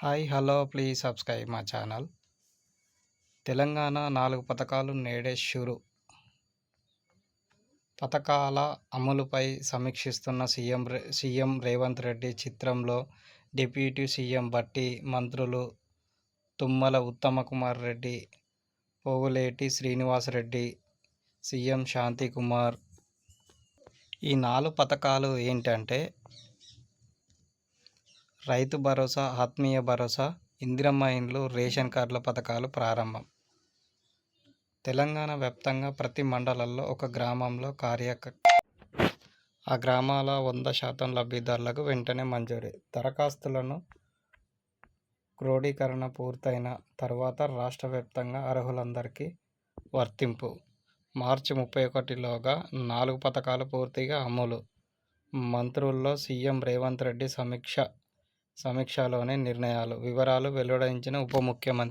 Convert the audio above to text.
Hi hello please subscribe మా channel. Telangana నాలుగు పథకాలు నేడే షురు. పథకాల అమలుపై సమీక్షిస్తున్న సీఎం సీఎం రేవంత్ రెడ్డి చిత్రంలో డిప్యూటీ సీఎం బట్టి మంత్రులు తుమ్మల ఉత్తమ కుమార్ రెడ్డి పోగులేటి శ్రీనివాసరెడ్డి సీఎం శాంతి కుమార్. ఈ నాలుగు పథకాలు ఏంటంటే రైతు భరోసా ఆత్మీయ భరోసా ఇందిరమ్మ ఇండ్లు రేషన్ కార్డుల పథకాలు ప్రారంభం. తెలంగాణ వ్యాప్తంగా ప్రతి మండలంలో ఒక గ్రామంలో కార్య ఆ గ్రామాల వంద శాతం లబ్ధిదారులకు వెంటనే మంజూరు. దరఖాస్తులను క్రోడీకరణ పూర్తయిన తర్వాత రాష్ట్ర వ్యాప్తంగా అర్హులందరికీ వర్తింపు. మార్చి ముప్పై ఒకటిలోగా నాలుగు పథకాలు పూర్తిగా అమలు. మంత్రుల్లో సీఎం రేవంత్ రెడ్డి సమీక్ష సమీక్షలోని నిర్ణయాలు వివరాలు వెల్లడించిన ఉప ముఖ్యమంత్రి